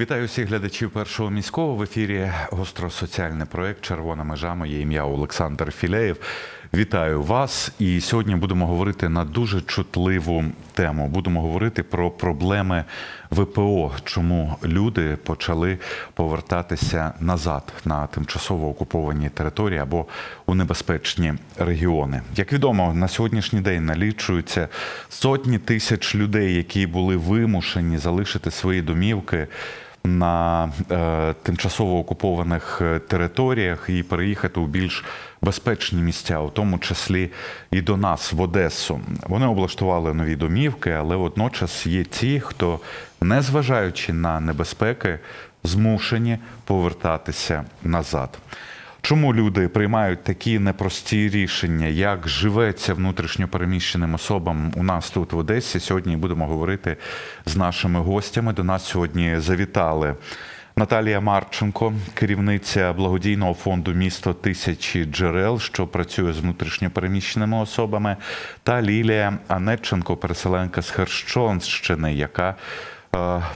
Вітаю всіх глядачів першого міського в ефірі гостросоціальний проект Червона межа. Моє ім'я Олександр Філеєв. Вітаю вас. І сьогодні будемо говорити на дуже чутливу тему. Будемо говорити про проблеми ВПО, чому люди почали повертатися назад на тимчасово окуповані території або у небезпечні регіони. Як відомо, на сьогоднішній день налічуються сотні тисяч людей, які були вимушені залишити свої домівки на е, тимчасово окупованих е, територіях і переїхати у більш безпечні місця, у тому числі і до нас в Одесу. Вони облаштували нові домівки, але водночас є ті, хто, незважаючи на небезпеки, змушені повертатися назад. Чому люди приймають такі непрості рішення? Як живеться внутрішньо переміщеним особам у нас тут в Одесі? Сьогодні будемо говорити з нашими гостями. До нас сьогодні завітали Наталія Марченко, керівниця благодійного фонду Місто тисячі джерел, що працює з внутрішньо переміщеними особами, та Лілія Анетченко, переселенка з Херщонщини, яка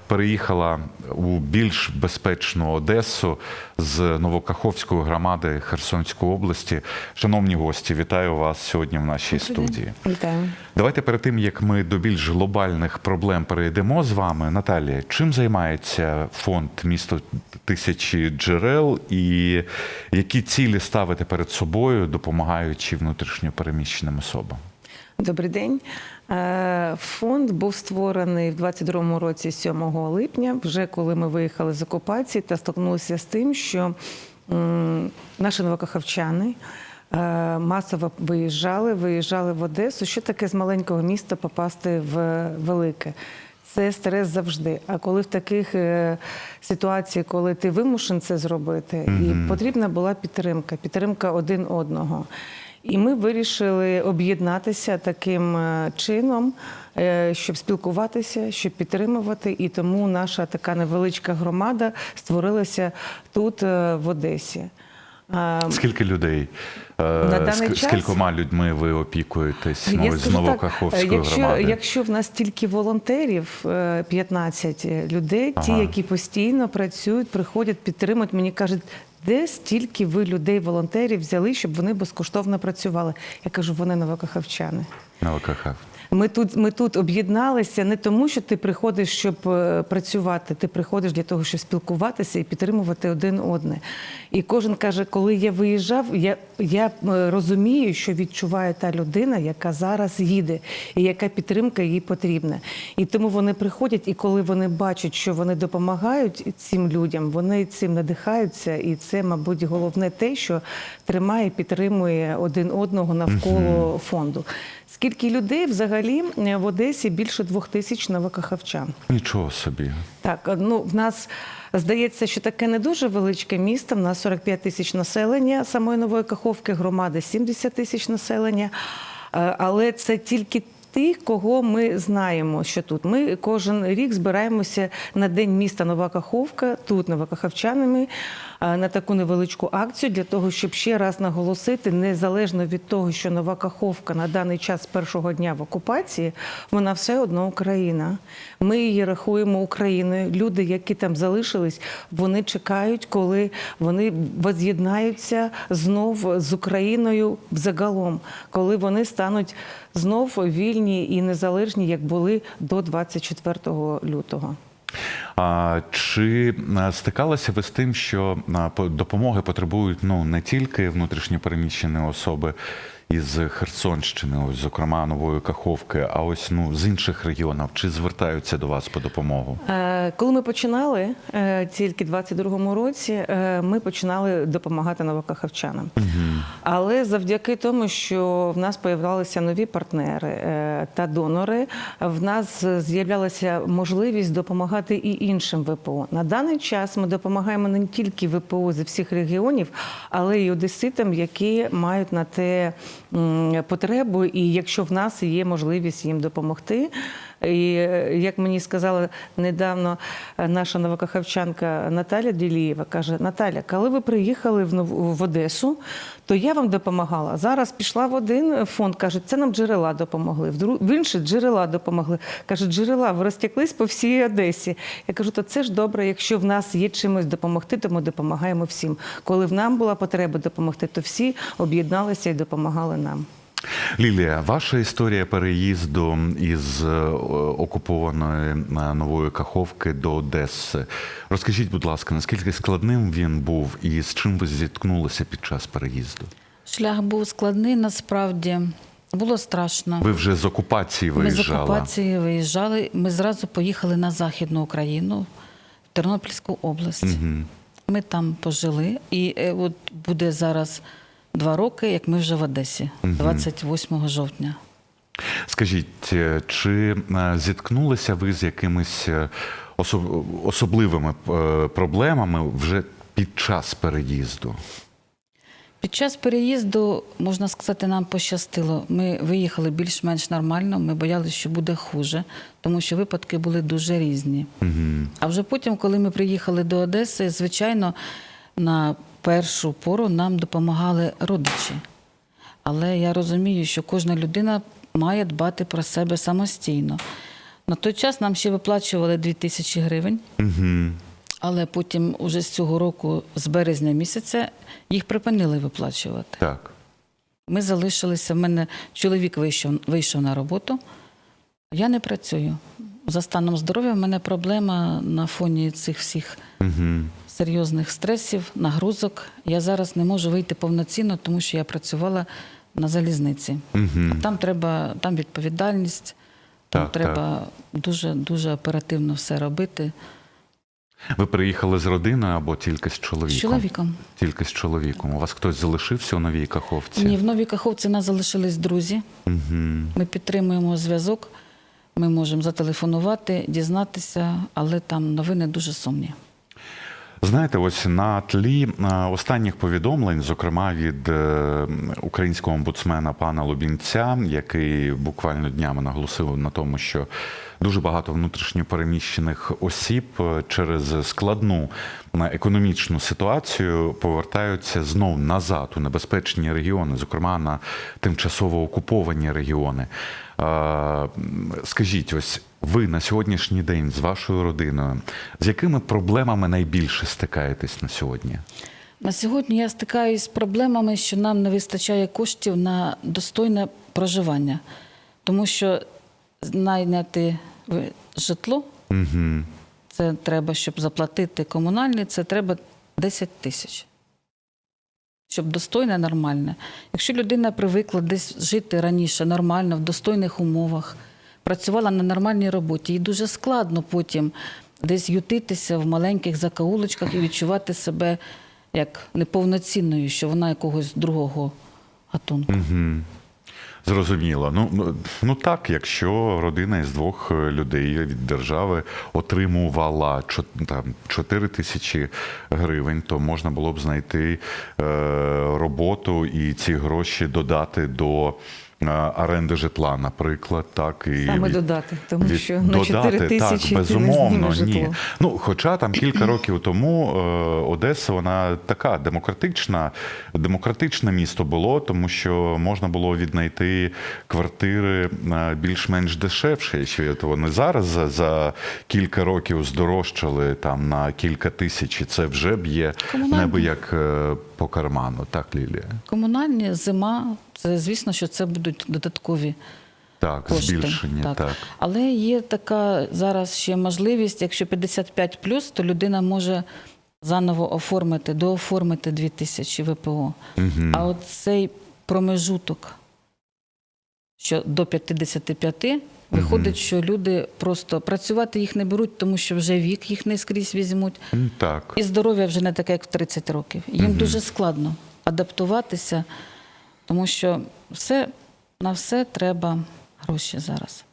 переїхала у більш безпечну Одесу з Новокаховської громади Херсонської області. Шановні гості, вітаю вас сьогодні в нашій студії. Вітаю. Давайте перед тим як ми до більш глобальних проблем перейдемо з вами, Наталія, чим займається фонд місто тисячі джерел і які цілі ставите перед собою, допомагаючи внутрішньо переміщеним особам? Добрий день. Е, Фонд був створений в 22-му році, 7 липня, вже коли ми виїхали з окупації та стикнулися з тим, що наші новокахавчани е, масово виїжджали, виїжджали в Одесу. Що таке з маленького міста попасти в велике? Це стрес завжди. А коли в таких е, ситуаціях, коли ти вимушен це зробити, і потрібна була підтримка, підтримка один одного. І ми вирішили об'єднатися таким е, чином, е, щоб спілкуватися, щоб підтримувати. І тому наша така невеличка громада створилася тут, е, в Одесі. А, Скільки людей е, На даний час- скількома людьми ви опікуєтесь ну, Я ось з Новокаховської якщо, громади? якщо в нас тільки волонтерів е, 15 людей, ті, Ага. які постійно працюють, приходять, підтримують, мені кажуть. Де стільки ви людей, волонтерів взяли, щоб вони безкоштовно працювали? Я кажу, вони новокахавчани. Новокахав. Ми тут, ми тут об'єдналися не тому, що ти приходиш, щоб е, працювати. Ти приходиш для того, щоб спілкуватися і підтримувати один одне. І кожен каже, коли я виїжджав, я, я е, розумію, що відчуває та людина, яка зараз їде, і яка підтримка їй потрібна. І тому вони приходять, і коли вони бачать, що вони допомагають цим людям, вони цим надихаються, і це, мабуть, головне те, що тримає, підтримує один одного навколо фонду. Скільки людей взагалі е, в Одесі більше двох тисяч новокахавчан? Нічого собі. Так, ну в нас здається, що таке не дуже величке місто. В нас 45 тисяч населення самої нової Каховки, громади 70 тисяч населення. Е, Але це тільки тих, кого ми знаємо, що тут. Ми кожен рік збираємося на день міста Нова Каховка, тут новокаховчанами, на таку невеличку акцію для того, щоб ще раз наголосити, незалежно від того, що Нова Каховка на даний час першого дня в окупації, вона все одно Україна. Ми її рахуємо Україною. Люди, які там залишились, вони чекають, коли вони воз'єднаються знов з Україною загалом, коли вони стануть знов вільні і незалежні, як були до 24 лютого. А чи стикалася стикалися ви з тим, що е, по- допомоги потребують ну не тільки внутрішньопереміщені особи із Херсонщини, ось зокрема Нової Каховки, а ось ну з інших регіонів? Чи звертаються до вас по допомогу? Е, Коли ми починали е, тільки в 22-му році, е, ми починали допомагати новокахавчанам. Але завдяки тому, що в нас появлялися нові партнери та донори, в нас з'являлася можливість допомагати і іншим ВПО. На даний час ми допомагаємо не тільки ВПО зі всіх регіонів, але й одеситам, які мають на те потребу. І якщо в нас є можливість їм допомогти, І е, як мені сказала недавно е, наша новокахавчанка Наталя Ділієва, каже: Наталя, коли ви приїхали в, в Одесу, то я вам допомагала. Зараз пішла в один фонд, каже, це нам джерела допомогли. В інший джерела допомогли. Каже, джерела ви розтяклись по всій Одесі. Я кажу, то це ж добре, якщо в нас є чимось допомогти, то ми допомагаємо всім. Коли в нам була потреба допомогти, то всі об'єдналися і допомагали нам. Лілія, ваша історія переїзду із е, окупованої е, нової Каховки до Одеси. Розкажіть, будь ласка, наскільки складним він був і з чим ви зіткнулися під час переїзду? Шлях був складний, насправді було страшно. Ви вже з окупації Ми з окупації виїжджали. Ми зразу поїхали на Західну Україну, в Тернопільську область. Ми там пожили, і е, от буде зараз два роки, як ми вже в Одесі, 28 жовтня. Скажіть, е, чи е, зіткнулися ви з якимись е, особ- особливими проблемами вже під час переїзду? Під час переїзду, можна сказати, нам пощастило. Ми виїхали більш-менш нормально. Ми боялися, що буде хуже, тому що випадки були дуже різні. А вже потім, коли ми приїхали до Одеси, звичайно, на першу пору нам допомагали родичі. Але я розумію, що кожна людина має дбати про себе самостійно. На той час нам ще виплачували 2 тисячі гривень. Угу. Але потім, уже з цього року, з березня місяця, їх припинили виплачувати. Так. Ми залишилися. В мене чоловік вийшов, вийшов на роботу. Я не працюю. За станом здоров'я в мене проблема на фоні цих всіх Угу. Серйозних стресів, нагрузок. Я зараз не можу вийти повноцінно, тому що я працювала на залізниці. Угу. Там треба, там відповідальність, там Так, треба дуже дуже оперативно все робити. Ви приїхали з родиною або тільки з чоловіком? З чоловіком. Тільки з чоловіком. У вас хтось залишився у новій Каховці? Ні, в Новій Каховці нас залишились друзі. Угу. Ми підтримуємо зв'язок. Ми можемо зателефонувати, дізнатися, але там новини дуже сумні. Знаєте, ось на тлі останніх повідомлень, зокрема від е, українського омбудсмена пана Лубінця, який буквально днями наголосив на тому, що дуже багато внутрішньопереміщених осіб е, через складну е, економічну ситуацію повертаються знов назад у небезпечні регіони, зокрема на тимчасово окуповані регіони. Скажіть, ось ви на сьогоднішній день з вашою родиною з якими проблемами найбільше стикаєтесь на сьогодні? На сьогодні я стикаюся з проблемами, що нам не вистачає коштів на достойне проживання, тому що найняти житло Угу. це треба, щоб заплатити комунальні, це треба 10 тисяч. Щоб достойне, нормальне. Якщо людина привикла десь жити раніше нормально, в достойних умовах, працювала на нормальній роботі, їй дуже складно потім десь ютитися в маленьких закаулочках і відчувати себе як неповноцінною, що вона якогось другого гатунку. Угу. Зрозуміло. Ну, ну, ну так, якщо родина із двох е, людей від держави отримувала там, 4 тисячі гривень, то можна було б знайти е, роботу і ці гроші додати до оренди житла, наприклад. Так, і Саме від- додати, тому від- що на 4 тисячі ти не безумовно, ні. Ну, хоча там кілька років тому е, Одеса, вона така демократична, демократичне місто було, тому що можна було віднайти квартири е, більш-менш дешевші. Що вони зараз за, за кілька років здорожчали там на кілька тисяч, і це вже б'є небо як е, по карману. Так, Лілія? Комунальні, зима, це звісно, що це будуть додаткові Так, кошти. збільшення. Так. Але є така зараз ще можливість, якщо 55 плюс, то людина може заново оформити, дооформити 2000 ВПО. Мгм. А от цей промежуток, що до 55, виходить, що люди просто працювати їх не беруть, тому що вже вік їх не скрізь візьмуть. Так. І здоров'я вже не таке, як в 30 років. Їм дуже складно адаптуватися, тому що все, на все треба гроші зараз.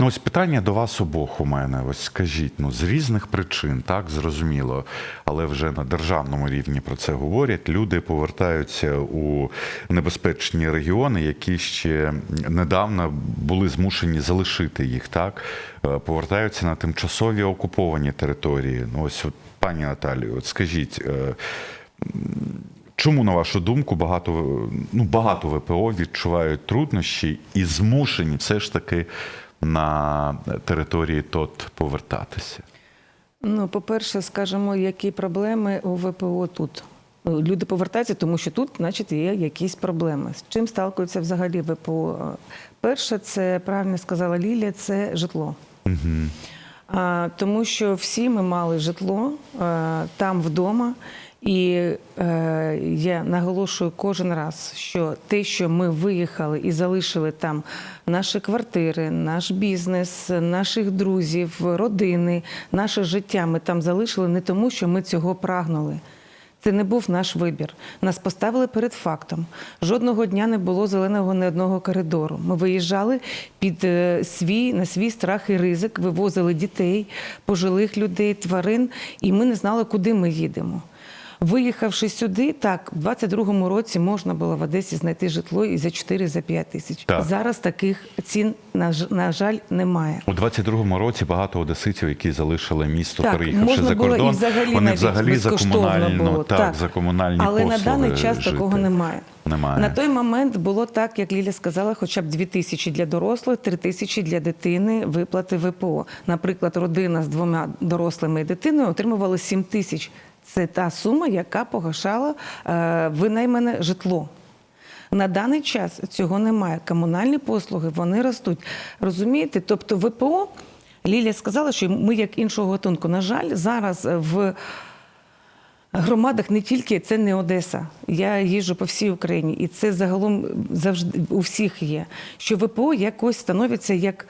Ну, ось питання до вас обох у мене. Ось скажіть, ну з різних причин, так зрозуміло, але вже на державному рівні про це говорять. Люди повертаються у небезпечні регіони, які ще недавно були змушені залишити їх. Так Е, повертаються на тимчасові окуповані території. Ну, ось от, пані Наталію, от скажіть. е, Чому, на вашу думку, багато, ну, багато ВПО відчувають труднощі і змушені все ж таки на території ТОТ повертатися? Ну, по-перше, скажемо, які проблеми у ВПО тут. Люди повертаються, тому що тут, значить, є якісь проблеми. З чим сталкуються взагалі ВПО? Перше, це правильно сказала Лілія, це житло. А, тому що всі ми мали житло а, там вдома. І е, я наголошую кожен раз, що те, що ми виїхали і залишили там наші квартири, наш бізнес, наших друзів, родини, наше життя, ми там залишили не тому, що ми цього прагнули. Це не був наш вибір. Нас поставили перед фактом. Жодного дня не було зеленого ні одного коридору. Ми виїжджали під е, свій на свій страх і ризик, вивозили дітей, пожилих людей, тварин, і ми не знали, куди ми їдемо. Виїхавши сюди, так, в 22-му році можна було в Одесі знайти житло і за 4 за 5 тисяч. Так. Зараз таких цін, на, на жаль, немає. У 22-му році багато одеситів, які залишили місто, Так, переїхавши можна за було і взагалі вони взагалі за комунальну, було. так, за комунальні Але послуги на даний час жити. такого немає. Немає. На той момент було так, як Ліля сказала, хоча б 2 тисячі для дорослих, 3 тисячі для дитини виплати ВПО. Наприклад, родина з двома дорослими і дитиною отримувала 7 тисяч. Це та сума, яка погашала е, винаймене житло. На даний час цього немає. Комунальні послуги вони ростуть. Розумієте? Тобто ВПО, Лілія сказала, що ми як іншого гатунку. На жаль, зараз в громадах не тільки це не Одеса. Я їжджу по всій Україні, і це загалом завжди у всіх є. Що ВПО якось становиться як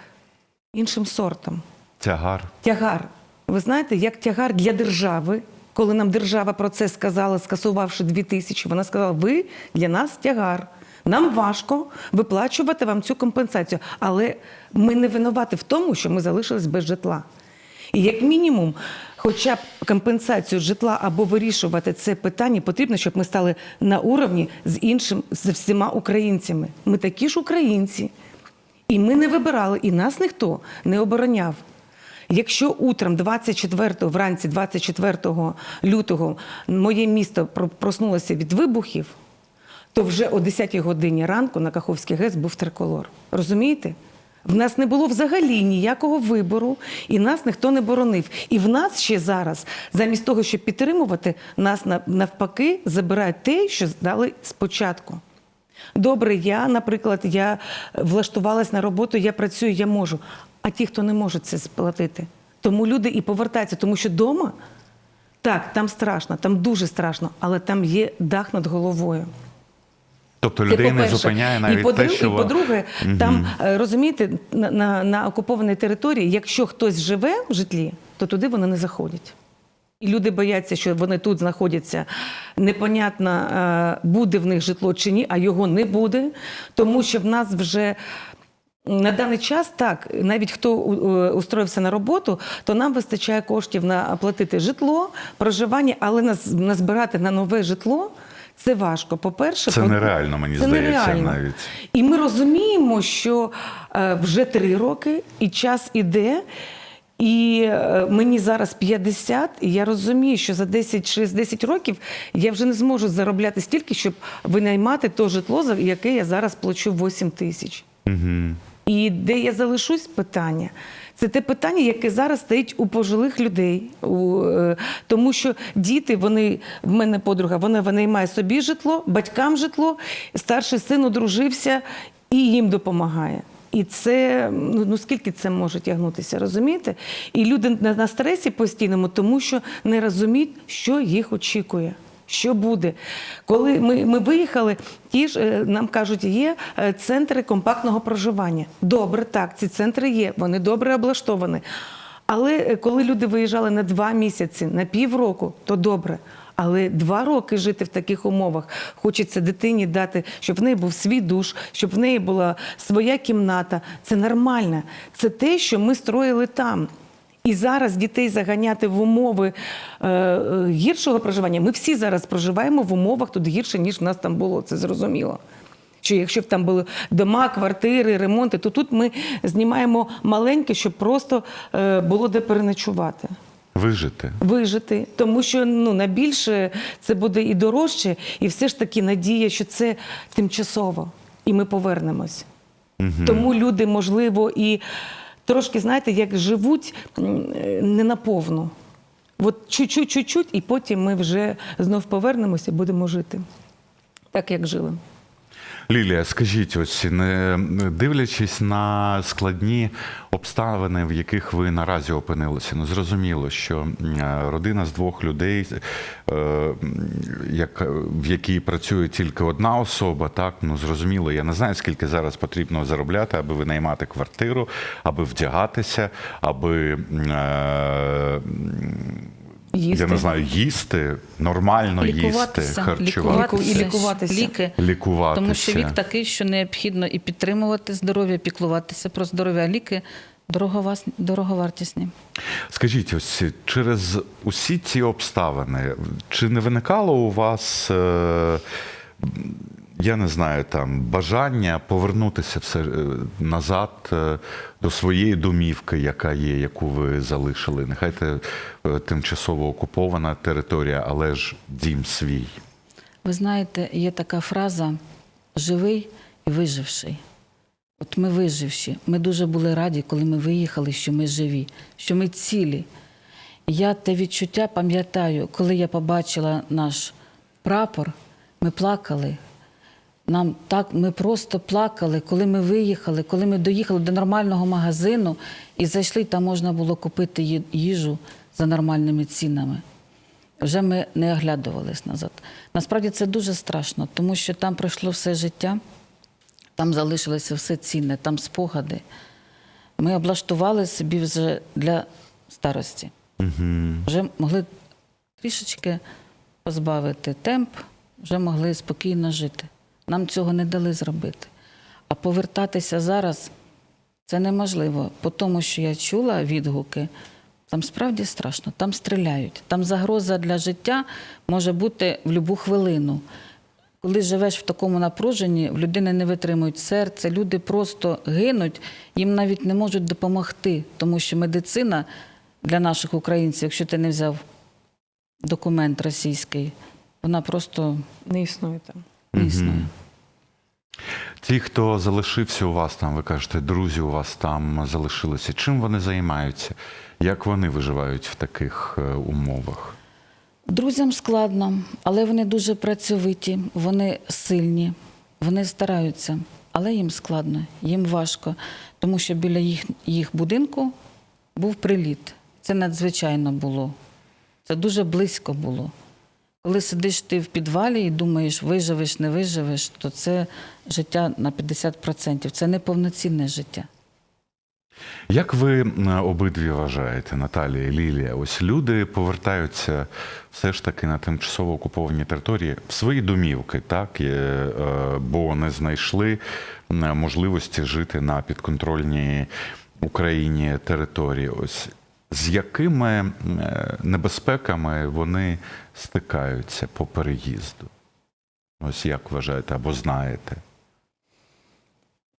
іншим сортом. Тягар. Тягар. Ви знаєте, як тягар для держави, коли нам держава про це сказала, скасувавши дві тисячі, вона сказала: ви для нас тягар. Нам важко виплачувати вам цю компенсацію, але ми не винуваті в тому, що ми залишились без житла. І як мінімум, хоча б компенсацію житла або вирішувати це питання, потрібно, щоб ми стали на уровні з іншим, з всіма українцями. Ми такі ж українці. І ми не вибирали, і нас ніхто не обороняв. Якщо утром 24 вранці 24 лютого моє місто проснулося від вибухів, то вже о 10 годині ранку на Каховський ГЕС був триколор. Розумієте? В нас не було взагалі ніякого вибору, і нас ніхто не боронив. І в нас ще зараз, замість того, щоб підтримувати, нас навпаки забирають те, що здали спочатку. Добре, я, наприклад, я влаштувалась на роботу, я працюю, я можу. А ті, хто не може це сплатити. Тому люди і повертаються, тому що вдома, так, там страшно, там дуже страшно, але там є дах над головою. Тобто людей не зупиняє і, навіть по те, що... і по-друге, там е, розумієте, на, на, на окупованій території, якщо хтось живе в житлі, то туди вони не заходять. І люди бояться, що вони тут знаходяться. Непонятно, е, буде в них житло чи ні, а його не буде, тому що в нас вже. На даний час так, навіть хто е, устроївся на роботу, то нам вистачає коштів на оплатити житло, проживання, але нас- назбирати на нове житло це важко. По-перше, Це нереально, мені це здається, нереально. навіть. І ми розуміємо, що е, вже три роки, і час іде. І е, мені зараз 50, і я розумію, що за 10 через 10 років я вже не зможу заробляти стільки, щоб винаймати то житло, за яке я зараз плачу 8 тисяч. Угу. І де я залишусь питання? Це те питання, яке зараз стоїть у пожилих людей. Е, тому що діти, вони в мене подруга, вона винаймає собі житло, батькам житло, старший син одружився і їм допомагає. І це ну, ну скільки це може тягнутися, розумієте? І люди на стресі постійному, тому що не розуміють, що їх очікує. Що буде? Коли ми, ми виїхали, ті ж е, нам кажуть, є е, центри компактного проживання. Добре, так, ці центри є, вони добре облаштовані. Але е, коли люди виїжджали на два місяці, на півроку, то добре. Але два роки жити в таких умовах хочеться дитині дати, щоб в неї був свій душ, щоб в неї була своя кімната. Це нормально. Це те, що ми строїли там. І зараз дітей заганяти в умови е, е, гіршого проживання. Ми всі зараз проживаємо в умовах тут гірше, ніж в нас там було. Це зрозуміло. Що якщо б там були дома, квартири, ремонти, то тут ми знімаємо маленьке, щоб просто е, було де переночувати Вижити. вижити, тому що ну на більше це буде і дорожче, і все ж таки надія, що це тимчасово, і ми повернемось. Тому люди, можливо, і трошки, знаєте, як живуть е, не наповну. От чуть-чуть, чуть-чуть, і потім ми вже знов повернемося і будемо жити так, як жили. Лілія, скажіть, ось не дивлячись на складні обставини, в яких ви наразі опинилися, ну зрозуміло, що родина з двох людей, е, як, в якій працює тільки одна особа, так ну зрозуміло, я не знаю, скільки зараз потрібно заробляти, аби винаймати квартиру, аби вдягатися, аби. Їсти. Я не знаю, їсти, нормально їсти, Лікуватися, харчувати. І лікуватися. Ліки. Лікуватися. Тому що вік такий, що необхідно і підтримувати здоров'я, піклуватися про здоров'я, ліки дороговартісні. Скажіть, ось через усі ці обставини, чи не виникало у вас, е, я не знаю, там бажання повернутися все е, назад е, до своєї домівки, яка є, яку ви залишили? Нехай це е, тимчасово окупована територія, але ж дім свій. Ви знаєте, є така фраза живий і виживший. От ми виживші. Ми дуже були раді, коли ми виїхали, що ми живі, що ми цілі. Я те відчуття пам'ятаю, коли я побачила наш прапор, ми плакали. Нам так, ми просто плакали, коли ми виїхали, коли ми доїхали до нормального магазину і зайшли, там можна було купити їжу за нормальними цінами. Вже ми не оглядувались назад. Насправді це дуже страшно, тому що там пройшло все життя, там залишилося все цінне, там спогади. Ми облаштували собі вже для старості. Вже могли трішечки позбавити темп, вже могли спокійно жити. Нам цього не дали зробити. А повертатися зараз це неможливо, по тому що я чула відгуки. Там справді страшно, там стріляють, там загроза для життя може бути в будь-яку хвилину. Коли живеш в такому напруженні, в людини не витримують серце, люди просто гинуть, їм навіть не можуть допомогти, тому що медицина для наших українців, якщо ти не взяв документ російський, вона просто Не існує там. Не існує. Ті, хто залишився у вас там, ви кажете, друзі у вас там залишилися. Чим вони займаються? Як вони виживають в таких е, умовах? Друзям складно, але вони дуже працьовиті, вони сильні, вони стараються, але їм складно, їм важко, тому що біля їх, їх будинку був приліт. Це надзвичайно було. Це дуже близько було. Коли сидиш ти в підвалі і думаєш, виживеш, не виживеш, то це життя на 50%. Це неповноцінне життя. Як ви м, обидві вважаєте, Наталія і Лілія? Ось люди повертаються все ж таки на тимчасово окуповані території в свої домівки, так е, е, бо не знайшли можливості жити на підконтрольній Україні території. Ось з якими е, небезпеками вони стикаються по переїзду? Ось як вважаєте або знаєте?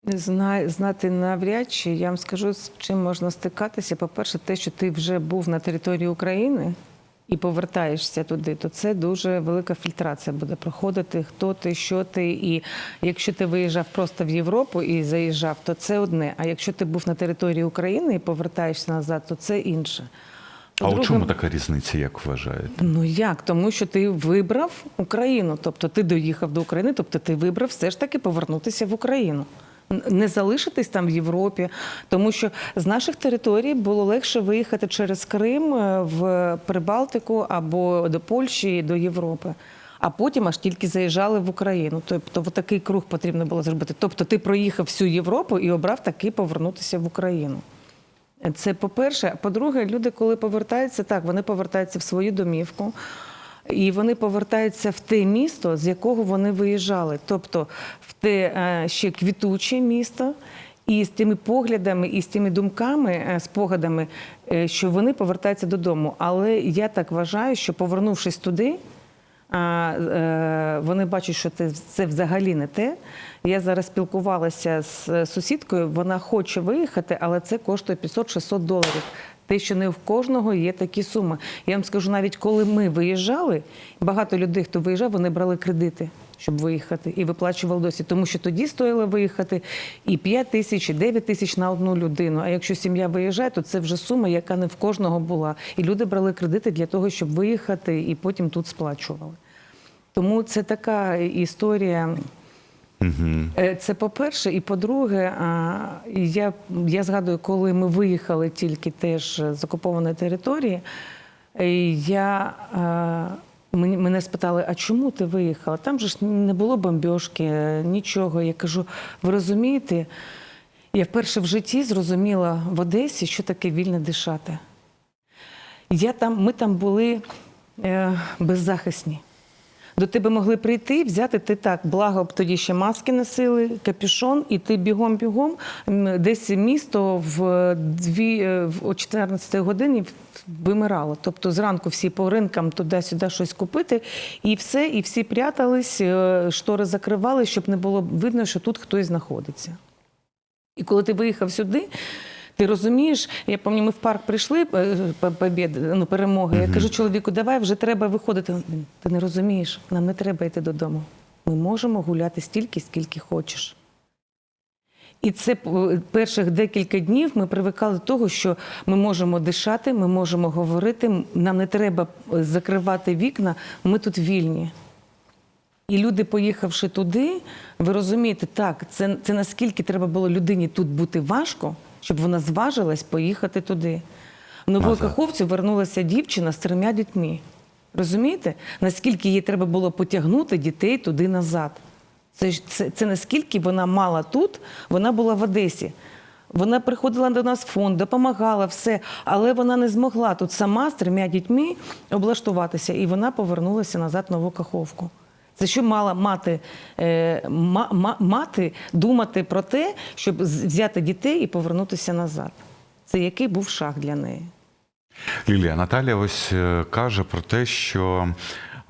Не знаю, знати навряд чи я вам скажу, з чим можна стикатися. По-перше, те, що ти вже був на території України і повертаєшся туди, то це дуже велика фільтрація буде проходити. Хто ти, що ти. І якщо ти виїжджав просто в Європу і заїжджав, то це одне. А якщо ти був на території України і повертаєшся назад, то це інше. А у чому така різниця, як вважаєте? Ну як? Тому що ти вибрав Україну, тобто ти доїхав до України, тобто ти вибрав все ж таки повернутися в Україну. Не залишитись там в Європі, тому що з наших територій було легше виїхати через Крим е, в Прибалтику або до Польщі, до Європи. А потім аж тільки заїжджали в Україну. Тобто, в такий круг потрібно було зробити. Тобто, ти проїхав всю Європу і обрав таки повернутися в Україну. Це по-перше. По-друге, люди, коли повертаються, так, вони повертаються в свою домівку. І вони повертаються в те місто, з якого вони виїжджали, тобто в те е, ще квітуче місто, і з тими поглядами, і з тими думками, е, спогадами, е, що вони повертаються додому. Але я так вважаю, що повернувшись туди, вони бачать, що це, це взагалі не те. Я зараз спілкувалася з сусідкою, вона хоче виїхати, але це коштує 500-600 доларів. Те, що не в кожного є такі суми. Я вам скажу, навіть коли ми виїжджали, багато людей, хто виїжджав, вони брали кредити, щоб виїхати, і виплачували досі. Тому що тоді стоїло виїхати і 5 тисяч, і 9 тисяч на одну людину. А якщо сім'я виїжджає, то це вже сума, яка не в кожного була. І люди брали кредити для того, щоб виїхати, і потім тут сплачували. Тому це така історія. Е, Це по-перше, і по-друге, я, я згадую, коли ми виїхали тільки теж з окупованої території, е, я, мене спитали, а чому ти виїхала? Там же ж не було бомбьошки, нічого. Я кажу, ви розумієте, я вперше в житті зрозуміла в Одесі, що таке вільно дишати. Я там, ми там були е, беззахисні. До тебе могли прийти, взяти ти так, благо б тоді ще маски носили, капюшон, і ти бігом-бігом десь місто в дві е, о 14 годині вимирало. Тобто зранку всі по ринкам туди-сюди щось купити, і все, і всі прятались, е, штори закривали, щоб не було видно, що тут хтось знаходиться. І коли ти виїхав сюди, ти розумієш, я пам'ятаю, ми в парк прийшли е, ну, перемоги. Я кажу чоловіку, давай вже треба виходити. Він, Ти не розумієш, нам не треба йти додому. Ми можемо гуляти стільки, скільки хочеш. І це перших декілька днів ми привикали до того, що ми можемо дишати, ми можемо говорити, нам не треба е, закривати вікна, ми тут вільні. І люди, поїхавши туди, ви розумієте, так, це, це наскільки треба було людині тут бути важко, щоб вона зважилась поїхати туди. В Назад. Вернулася дівчина з трьома дітьми. Розумієте? Наскільки їй треба було потягнути дітей туди назад. Це, це, це наскільки вона мала тут, вона була в Одесі. Вона приходила до нас в фонд, допомагала все, але вона не змогла тут сама з трьома дітьми облаштуватися, і вона повернулася назад в Нову Це що мала мати, е, ма, ма- мати думати про те, щоб взяти дітей і повернутися назад. Це який був шаг для неї? Лілія Наталя ось е, каже про те, що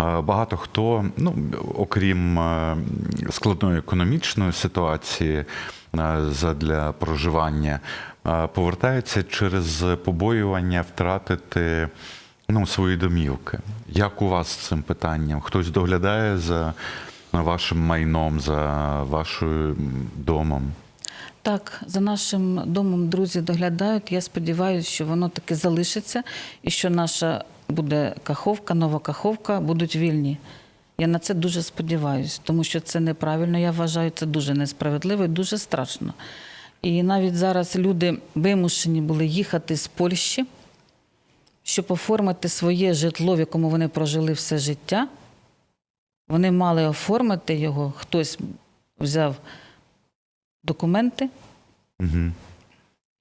е, багато хто, ну окрім складної економічної ситуації задля проживання, повертається через побоювання втратити ну, свої домівки. Як у вас з цим питанням? Хтось доглядає за вашим майном, за вашим домом? Так, за нашим домом друзі доглядають. Я сподіваюся, що воно таки залишиться і що наша буде каховка, нова каховка будуть вільні. Я на це дуже сподіваюся, тому що це неправильно. Я вважаю це дуже несправедливо і дуже страшно. І навіть зараз люди вимушені були їхати з Польщі, щоб оформити своє житло, в якому вони прожили все життя. Вони мали оформити його, хтось взяв документи Угу.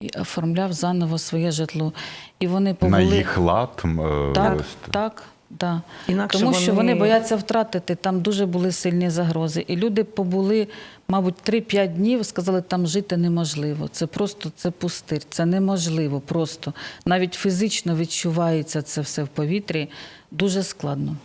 і оформляв заново своє житло. І вони побули... На їх лад? е, Так, так, да. Інакше Тому що вони- вони бояться втратити, там дуже були сильні загрози. І люди побули, мабуть, 3-5 днів, сказали, там жити неможливо. Це просто це пустир, це неможливо просто. Навіть фізично відчувається це все в повітрі. Дуже складно.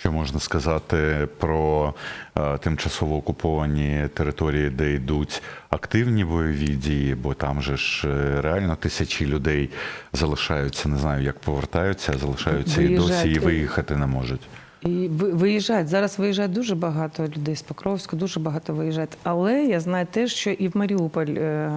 Що можна сказати про е, тимчасово окуповані території, де йдуть активні бойові дії, бо там же ж е, реально тисячі людей залишаються, не знаю, як повертаються, залишаються і досі і виїхати не можуть. І ви- виїжджають. Зараз виїжджають дуже багато людей з Покровська, дуже багато виїжджають. Але я знаю теж, що і в Маріуполь е,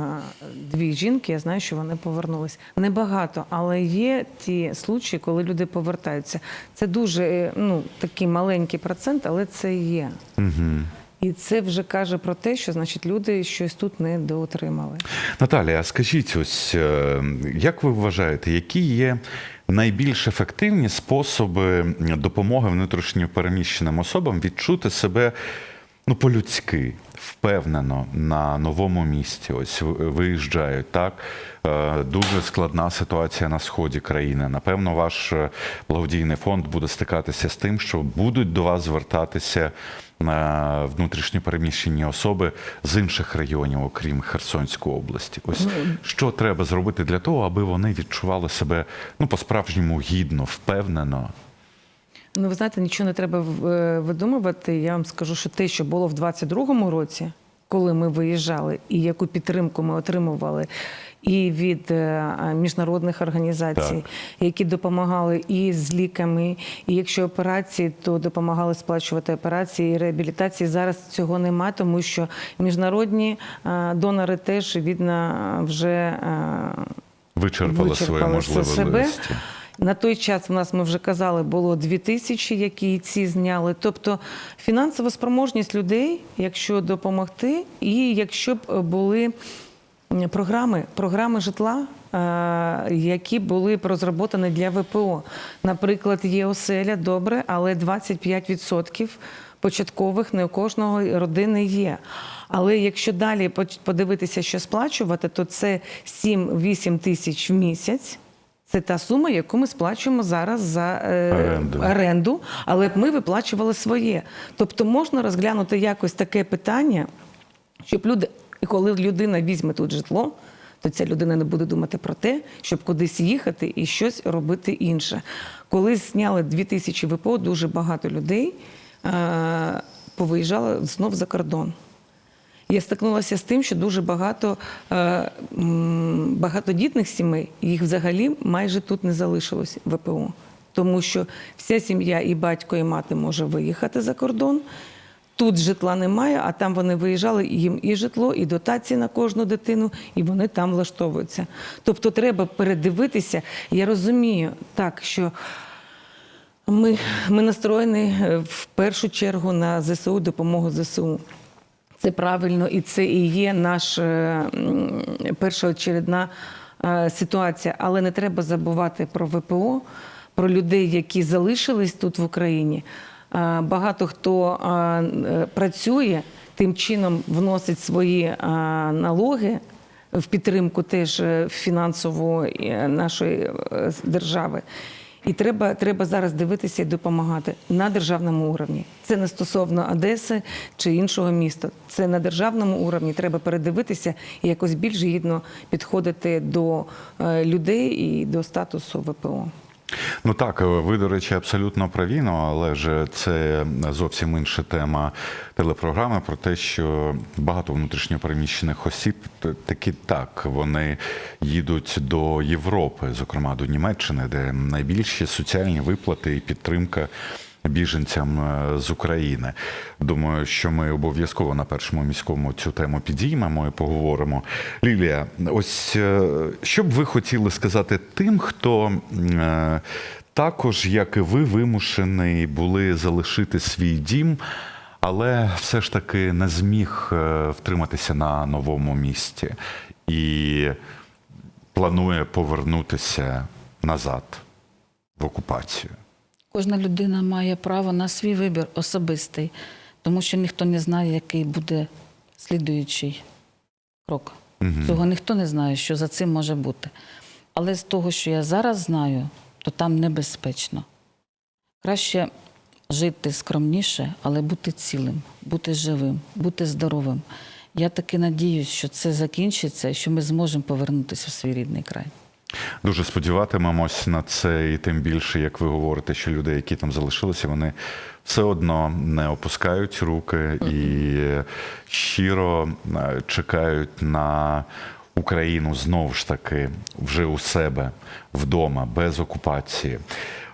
дві жінки, я знаю, що вони повернулись. Небагато, але є ті случаї, коли люди повертаються. Це дуже е, ну, такий маленький процент, але це є. Угу. І це вже каже про те, що значить люди щось тут не доотримали. Наталія, а скажіть, ось е, як ви вважаєте, які є найбільш ефективні способи допомоги внутрішньо переміщеним особам відчути себе ну, по-людськи, впевнено на новому місці. Ось виїжджають так. Е, Дуже складна ситуація на сході країни. Напевно, ваш е, благодійний фонд буде стикатися з тим, що будуть до вас звертатися е, внутрішньо переміщені особи з інших регіонів, окрім Херсонської області. Ось що треба зробити для того, аби вони відчували себе ну по-справжньому гідно, впевнено. Ну, ви знаєте, нічого не треба е, видумувати. Я вам скажу, що те, що було в 22-му році, коли ми виїжджали, і яку підтримку ми отримували і від е, міжнародних організацій, Так. які допомагали і з ліками, і якщо операції, то допомагали сплачувати операції і реабілітації. Зараз цього немає, тому що міжнародні е, донори теж видно вже. е, Вичерпали, свої вичерпали все можливості. На той час в нас ми вже казали, було дві тисячі, які ці зняли. Тобто фінансова спроможність людей, якщо допомогти, і якщо б були програми, програми житла. е, Які були б розроблені для ВПО. Наприклад, є оселя, добре, але 25% початкових не у кожного родини є. Але якщо далі подивитися, що сплачувати, то це 7-8 тисяч в місяць. Це та сума, яку ми сплачуємо зараз за е, Оренду. оренду, але б ми виплачували своє. Тобто можна розглянути якось таке питання, щоб люди, і коли людина візьме тут житло, то ця людина не буде думати про те, щоб кудись їхати і щось робити інше. Коли зняли 2000 ВПО, дуже багато людей е, повиїжджало знов за кордон. Я стикнулася з тим, що дуже багато е, багатодітних сімей, їх взагалі майже тут не залишилось ВПО. Тому що вся сім'я, і батько, і мати може виїхати за кордон. Тут житла немає, а там вони виїжджали, їм і житло, і дотації на кожну дитину, і вони там влаштовуються. Тобто треба передивитися. Я розумію так, що ми, ми настроєні е, в першу чергу на ЗСУ, допомогу ЗСУ. Це правильно, і це і є наша м, першоочередна е, ситуація. Але не треба забувати про ВПО, про людей, які залишились тут в Україні. Е, Багато хто е, е, працює, тим чином вносить свої налоги в підтримку теж фінансову нашої держави. І треба, треба зараз дивитися і допомагати на державному уровні. Це не стосовно Одеси чи іншого міста. Це на державному уровні. Треба передивитися і якось більш гідно підходити до людей і до статусу ВПО. Ну так, ви, до речі, абсолютно праві, ну, але ж це зовсім інша тема телепрограми про те, що багато внутрішньопереміщених осіб таки так, вони їдуть до Європи, зокрема до Німеччини, де найбільші соціальні виплати і підтримка. Біженцям е, з України. Думаю, що ми обов'язково на першому міському цю тему підіймемо і поговоримо. Лілія, ось е, що б ви хотіли сказати тим, хто е, також, як і ви, вимушений були залишити свій дім, але все ж таки не зміг втриматися на новому місці і планує повернутися назад в окупацію. Кожна людина має право на свій вибір особистий, тому що ніхто не знає, який буде слідуючий крок. Цього ніхто не знає, що за цим може бути. Але з того, що я зараз знаю, то там небезпечно. Краще жити скромніше, але бути цілим, бути живим, бути здоровим. Я таки надіюсь, що це закінчиться і що ми зможемо повернутися в свій рідний край. Дуже сподіватимемось на це, і тим більше, як ви говорите, що люди, які там залишилися, вони все одно не опускають руки і щиро е, чекають на Україну знову ж таки вже у себе вдома, без окупації.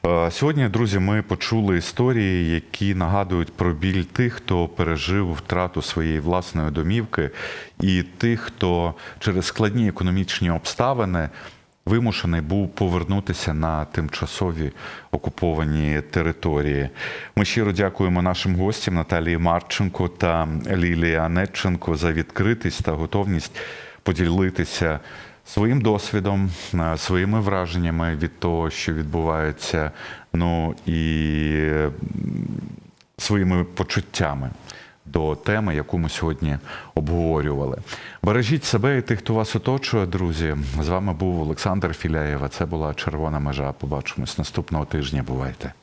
Е, Сьогодні, друзі, ми почули історії, які нагадують про біль тих, хто пережив втрату своєї власної домівки, і тих, хто через складні економічні обставини вимушений був повернутися на тимчасові окуповані території. Ми щиро дякуємо нашим гостям Наталії Марченко та Лілії Анетченко за відкритість та готовність поділитися своїм досвідом, е, своїми враженнями від того, що відбувається, ну і своїми почуттями до теми, яку ми сьогодні обговорювали. Бережіть себе і тих, хто вас оточує, друзі. З вами був Олександр Філяєва. Це була червона межа. Побачимось наступного тижня. Бувайте.